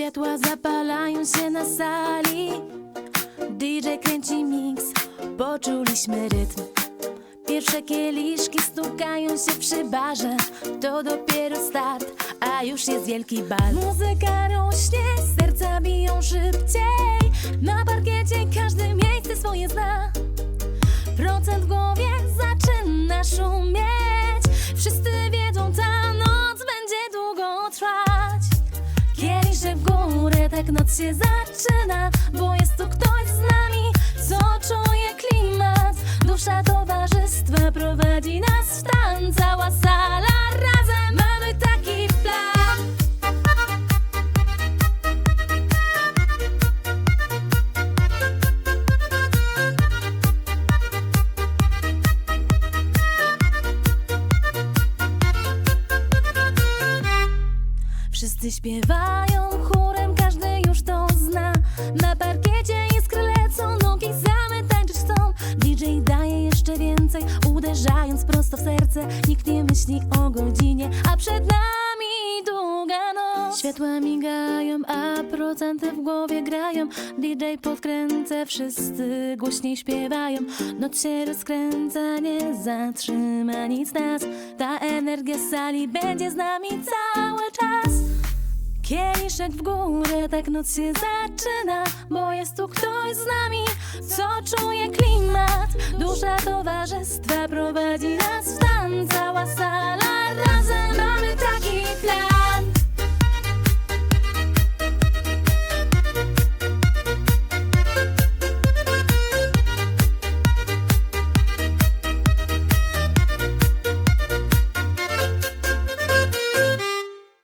Światła zapalają się na sali. DJ kręci mix, poczuliśmy rytm. Pierwsze kieliszki stukają się przy barze To dopiero start, a już jest wielki bal. Muzyka rośnie, serca biją szybciej. Na parkiecie każdy miejsce swoje zna. Procent w tak noc się zaczyna Bo jest tu ktoś z nami, co czuje klimat. Dusza towarzystwa prowadzi nas w stan Cała sala razem. Mamy taki plan. Wszyscy śpiewają chórem, Na parkiecie iskry lecą, nogi same tańczyć chcą DJ daje jeszcze więcej, uderzając prosto w serce. Nikt nie myśli o godzinie, a przed nami długa noc. Światła migają, a procenty w głowie grają. DJ podkręca, wszyscy głośniej śpiewają. Noc się rozkręca, nie zatrzyma nic nas. Ta energia z sali będzie z nami cały czas Kieliszek w górę, tak noc się zaczyna Bo jest tu ktoś z nami, co czuje klimat. Dusza towarzystwa prowadzi nas w stan Cała sala